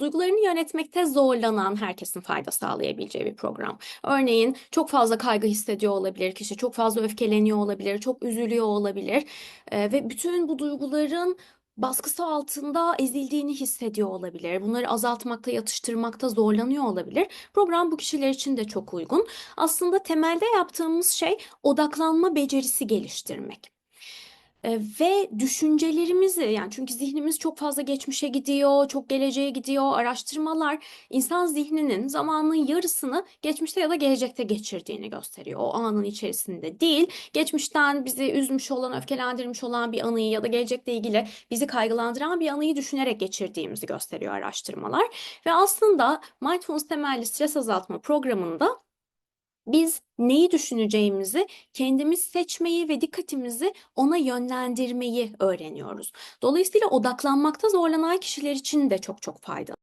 duygularını yönetmekte zorlanan herkesin fayda sağlayabileceği bir program. Örneğin çok fazla kaygı hissediyor olabilir kişi, çok fazla öfkeleniyor olabilir, çok üzülüyor olabilir Ee, ve bütün bu duyguların baskısı altında ezildiğini hissediyor olabilir. Bunları azaltmakta, yatıştırmakta zorlanıyor olabilir. Program bu kişiler için de çok uygun. Aslında temelde yaptığımız şey odaklanma becerisi geliştirmek. E, ve düşüncelerimizi yani çünkü zihnimiz çok fazla geçmişe gidiyor, çok geleceğe gidiyor. Araştırmalar insan zihninin zamanının yarısını geçmişte ya da gelecekte geçirdiğini gösteriyor. O anın içerisinde değil, geçmişten bizi üzmüş olan, öfkelendirmiş olan bir anıyı ya da gelecekle ilgili bizi kaygılandıran bir anıyı düşünerek geçirdiğimizi gösteriyor araştırmalar. Ve aslında Mindfulness temelli stres azaltma programında biz neyi düşüneceğimizi kendimiz seçmeyi ve dikkatimizi ona yönlendirmeyi öğreniyoruz. Dolayısıyla odaklanmakta zorlanan kişiler için de çok çok faydalı.